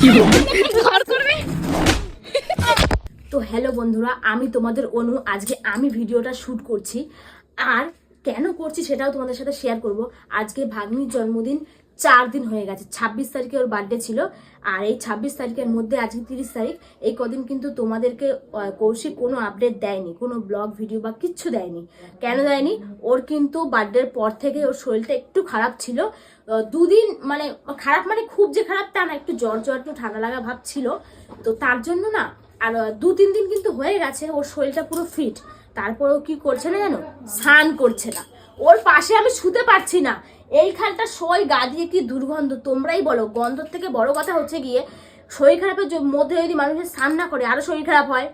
তো হ্যালো বন্ধুরা, আমি তোমাদের অনু। আজকে আমি ভিডিওটা শ্যুট করছি। আর কেন করছি সেটাও তোমাদের সাথে শেয়ার করব। আজকে ভাগ্নির জন্মদিন চার দিন হয়ে গেছে। ছাব্বিশ তারিখে ওর বার্থডে ছিল। আর এই ছাব্বিশ তারিখের মধ্যে আজকে তিরিশ তারিখ, এই কদিন কিন্তু তোমাদেরকে কৌশিক কোনো আপডেট দেয়নি, কোনো ব্লগ ভিডিও বা কিচ্ছু দেয়নি। কেন দেয়নি? ওর কিন্তু বার্থডের পর থেকে ওর শরীরটা একটু খারাপ ছিল। দুদিন মানে খারাপ মানে খুব যে খারাপ তা না, একটু জ্বর জ্বর, একটু ঠান্ডা লাগা ভাব ছিল। তো তার জন্য না, আর দু তিন দিন কিন্তু হয়ে গেছে, ওর শরীরটা পুরো ফিট তারপরেও কি করছে না জানো? স্নান করছে না। ওর পাশে আমি শুতে পারছি না। এইখানটা সই গা দিয়ে কি দুর্গন্ধ? তোমরাই বলো। গন্ধর থেকে বড় কথা হচ্ছে গিয়ে শরীর খারাপের মধ্যে যদি মানুষের স্নান না করে আরও শরীর খারাপ হয়।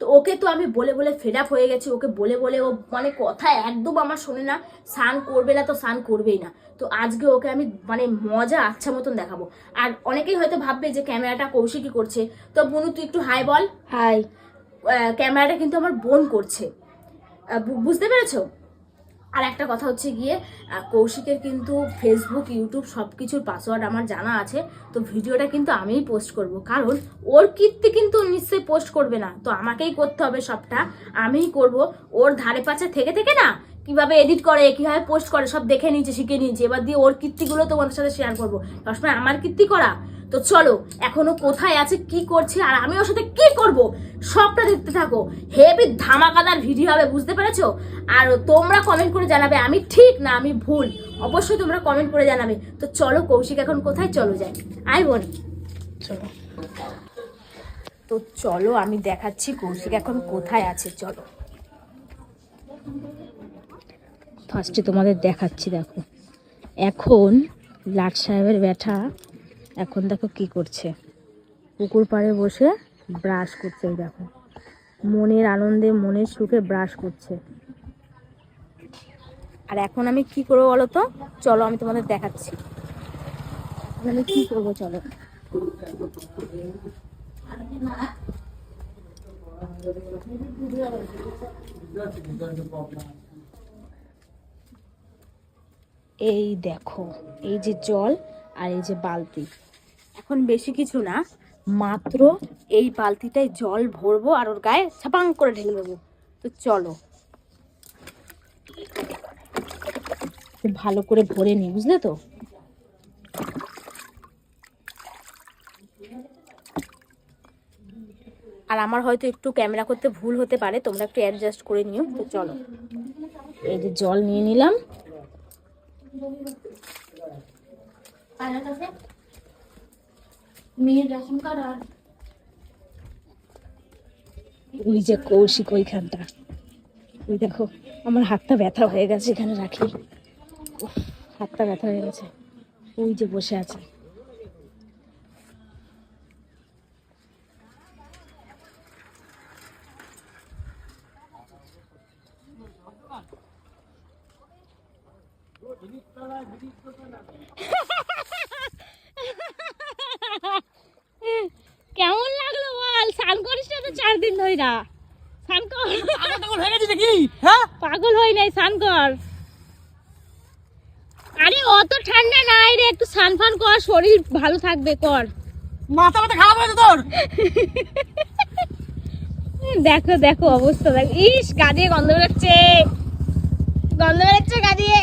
তো ওকে তো আমি বলে বলে ফেড আপ হয়ে গেছি। ওকে বলে বলে ও মানে কথা একদম আমার শোনে না। স্নান করবে না তো স্নান করবেই না। তো আজকে ওকে আমি মানে মজা আচ্ছা মতন দেখাবো। আর অনেকেই হয়তো ভাববে যে ক্যামেরাটা কৌশিকই করছে। তো বনু তুই একটু হাই বল। হাই। ক্যামেরাটা কিন্তু আমার বোন করছে। বুঝতে পেরেছ? আর একটা কথা হচ্ছে গিয়ে কৌশিকের কিন্তু ফেসবুক ইউটিউব সব কিছুর পাসওয়ার্ড আমার জানা আছে, তো ভিডিওটা কিন্তু আমিই পোস্ট করব। কারণ ওর কীর্তি কিন্তু নিশ্চয়ই পোস্ট করবে না। তো আমাকেই করতে হবে সবটা, আমিই করব। ওর ধারে পাশে থেকে থেকে না, কীভাবে এডিট করে, কীভাবে পোস্ট করে, সব দেখে নিয়েছে, শিখে নিয়েছে। এবার দিয়ে ওর কীর্তিগুলো তোমাদের সাথে শেয়ার করব। সবসময় আমার কীর্তি করা? তো চলো এখনও কোথায় আছে কি করছে আর আমি ওর সাথে কি করব সবটা দেখতে থাকো। হেভি ধামাকাদার ভিডিও হবে বুঝতে পেরেছ? আর তোমরা কমেন্ট করে জানাবে আমি ঠিক না আমি ভুল। অবশ্যই তোমরা কমেন্ট করে জানাবে। তো চলো কৌশিক এখন কোথায়? চলো যাই। আই বোন। চলো। তো চলো আমি দেখাচ্ছি কৌশিক এখন কোথায় আছে চলো। ফার্স্টে তোমাদের দেখাচ্ছি দেখো। এখন লাট সাহেবের ব্যাটা এখন দেখো কি করছে। পুকুর পাড়ে বসে ব্রাশ করছে এই দেখো। মনের আনন্দে, মনের সুখে ব্রাশ করছে। আর এখন আমি কি করব বলো তো? চলো, আমি তোমাদের দেখাচ্ছি। এখন আমি কি করব চলো? এই দেখো, এই যে জল আর এই যে বালতি। এখন বেশি কিছু না, মাত্র এই বালতিটায় জল ভরবো আর ওর গায়ে ছাপাং করে ঢেলে দেবো। তো চলো। খুব ভালো করে ভরে নি, বুঝলে তো? আর আমার হয়তো একটু ক্যামেরা করতে ভুল হতে পারে, তোমরা একটু অ্যাডজাস্ট করে নিও, তো চলো। এই যে জল নিয়ে নিলাম। মেয়ের রেশন কার্ড আর? ওই যে কৌশিক ওইখানটা। ওই দেখো, আমার হাতটা ব্যথা হয়ে গেছে এখানে রাখি। হাতটা ব্যথা হয়ে গেছে। ওই যে বসে আছে কেমন লাগল বল স্নান করিস না তো চার দিন ধরে না স্নান কর। পাগল হয়ে হ্যাঁ? পাগল হই নাই স্নান কর। আরে অত ঠান্ডা নাই রে একটু স্নান ফান কর শরীর ভালো থাকবে কর। মাথা মাথা খারাপ হয়েছে তোর? দেখো দেখো অবস্থা দেখো। ইস গাদিয়ে গন্ধ বেরোচ্ছে। গন্ধ বেরোচ্ছে গাদিয়ে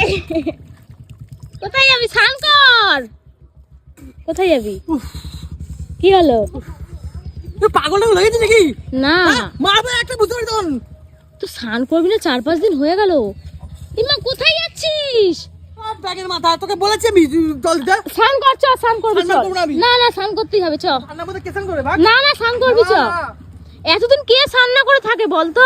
কোথায় যাবি? স্নান কর। কোথায় যাবি? কি হলো? পাগল টাগল হয়ে নাকি? না। মাথা একটা বুঝতে পারি তখন। তো স্নান করবি না? চার পাঁচ দিন হয়ে গেল। ইমা কোথায় যাচ্ছিস? ব্যাগের মাথা তোকে বলেছি আমি জল দিতে স্নান কর চ স্নান করবি না। না না স্নান করতেই হবে চ। না না স্নান করবি চ। এতদিন কে স্নান না করে থাকে বলতো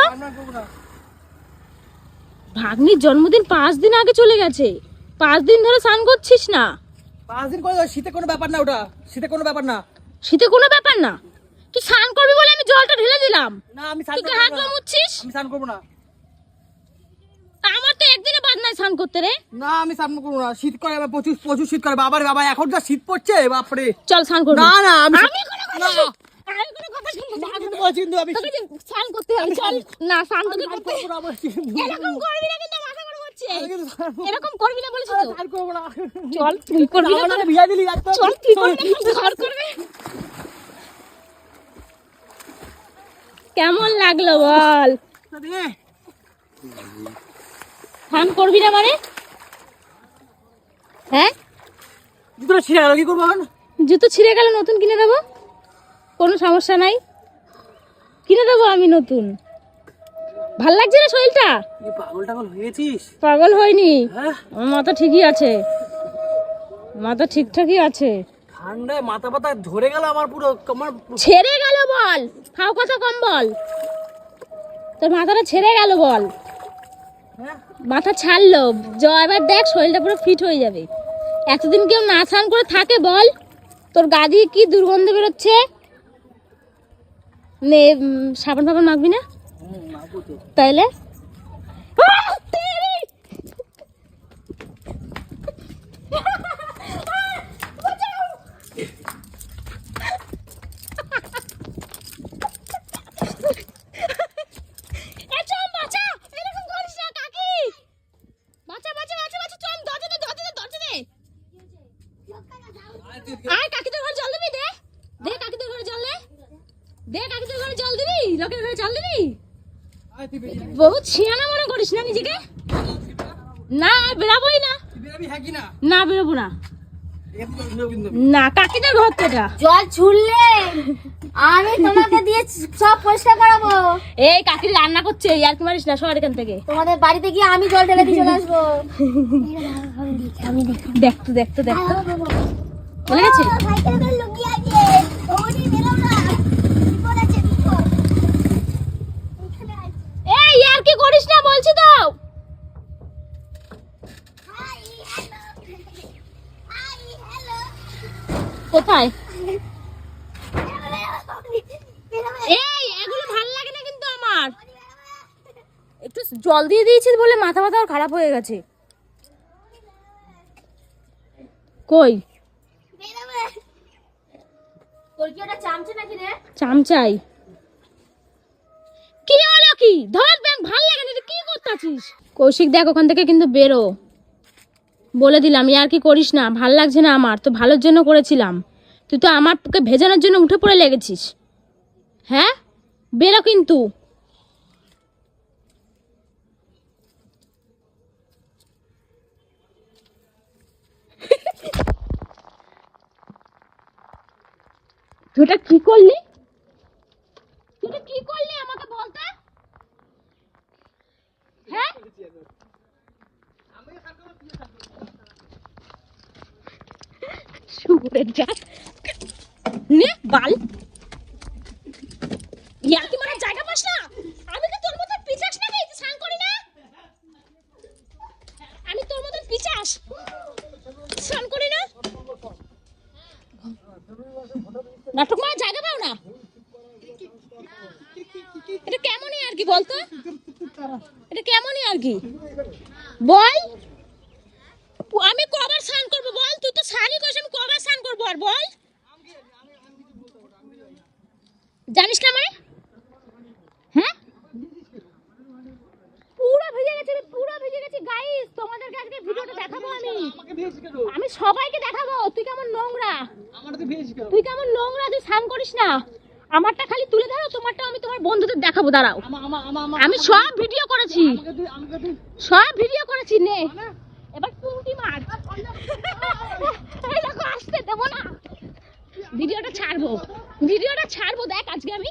ভাগ্নির জন্মদিন পাঁচ দিন আগে চলে গেছে। পাঁচ দিন ধরে স্নান করছিস না। পাঁচ দিন করে শীতে কোনো ব্যাপার না ওটা। শীতে কোনো ব্যাপার না। শীতে কোনো ব্যাপার না। তুই স্নান করবি বলে আমি জলটা ঢেলে দিলাম। না আমি স্নান তুই কি হাত না। পা মুছছিস আমি স্নান করব না। আমার তো একদিনে বাদ নাই স্নান করতে রে। না আমি স্নান করব না। শীত করে এবার প্রচুর প্রচুর শীত করে। বাবারে বাবা এখন যা শীত পড়ছে বাপরে। চল স্নান করবি। না না আমি আমি কোনো কথা না। না, না। না করব না। এরকম করবি না কিন্তু মাথা গরম হচ্ছে আমি কিন্তু স্নান করব এরকম করবি না বলেছি না, তো। স্নান করব না। চল তুই করবি না চল তুই করবি না কেমন লাগল বল? স্নান করবি না মানে? হ্যাঁ? জুতোটা ছিঁড়ে গেল কি করব এখন? জুতো ছিঁড়ে গেলে নতুন কিনে দেবো? কোনো সমস্যা নাই। কিনে দেবো আমি নতুন। ভালো লাগছে না শরীরটা? পাগল টাগল হয়েছিস? পাগল হয়নি। হ্যাঁ? আমার মাথা ঠিকই আছে। মাথা ঠিকঠাকই আছে। ঠান্ডায় মাথা পাতা ধরে গেল আমার পুরো আমার ছেড়ে গেল বল খাও কথা কম বল। তোর মাথাটা ছেড়ে গেল বল। মাথা ছাড়লো। জ, এবার দেখ, শরীরটা পুরো ফিট হয়ে যাবে। এতদিন কেউ না স্নান করে থাকে বল। তোর গা দিয়ে কি দুর্গন্ধ বেরোচ্ছে? নে সাবান ফাবান মাখবি না। তাইলে আহ, তেরি! এ চল, বাঁচা! এরকম করিস না, কাকি! বাঁচা, বাঁচা, বাঁচা, বাঁচা, চল, দরজা দে, দরজা দে, দরজা দে। আয়, কাকিদের ঘরে জল দিবি, দে। দে, কাকিদের ঘরে জল দে। দে, কাকিদের ঘরে জল দিবি, লোকের ঘরে জল দিবি। বহুত ছিয়ানা মনে করিস না নিজেকে? না বেরাবোই না। তুই বেরাবি হ্যাঁ কি না? না বেরোবো না। না কাকিদের ঘর তো এটা। জল ছুড়লে আমি তোমাকে দিয়ে সব পরিষ্কার করাবো। এই কাকি রান্না করছে আর কি মারিস না সর এখান থেকে। তোমাদের বাড়িতে গিয়ে আমি জল ঢেলে দিয়ে চলে আসব। দেখি দেখতো দেখতো দেখতো গেছে? এই আর কি করিস না বলছি তো। কোথায়? এই এগুলো ভালো লাগে না কিন্তু আমার। একটু জল দিয়ে দিয়েছি বলে মাথা মাথা আর খারাপ হয়ে গেছে। কই? তোর কি ওটা চামচে নাকি রে? চামচাই। কি হলো কি? ধর ব্যাংক ভালো লাগে না কি করতেছিস? কৌশিক দেখ ওখান থেকে কিন্তু বেরো। বলে দিলাম আর কি করিস না ভালো লাগছে না আমার তো ভালোর জন্য করেছিলাম। তুই তো আমার তোকে ভেজানোর জন্য উঠে পড়ে লেগেছিস। হ্যাঁ? বেরো কিন্তু। তুই এটা কি করলি? তুই এটা কি করলি আমাকে বলতে? হ্যাঁ? শুকুরের জাত নে, বাল ইয়ার কি মারার জায়গা পাস না আমি কি তোর মতো পিচাস নাকি তুই স্নান করি না আমি তোর মতো পিচাস স্নান করি না নাটক মারা জায়গা পাও না এটা কেমনই আর কি বলতো এটা কেমনই আর কি? বল। আমি কবার স্নান করব বল। তুই তো স্নানই করিস আমি কবার স্নান করব আর বল। জানিস না মানে হ্যাঁ পুরো ভিজে গেছে পুরো ভিজে গেছি। গাইস তোমাদেরকে আজকে ভিডিওটা দেখাবো আমি। আমি সবাইকে দেখাবো তুই কেমন নোংরা। তুই কেমন নোংরা তুই স্নান করিস না। আমারটা খালি তুলে ধরো তোমারটা আমি তোমার বন্ধুদের দেখাবো দাঁড়াও। আমা সব ভিডিও করেছি। সব ভিডিও করেছি নে। এবার টুটি মার। এই দেখো আসতে দেবো না। ভিডিওটা ছাড়বো। ভিডিওটা ছাড়বো দেখ আজকে আমি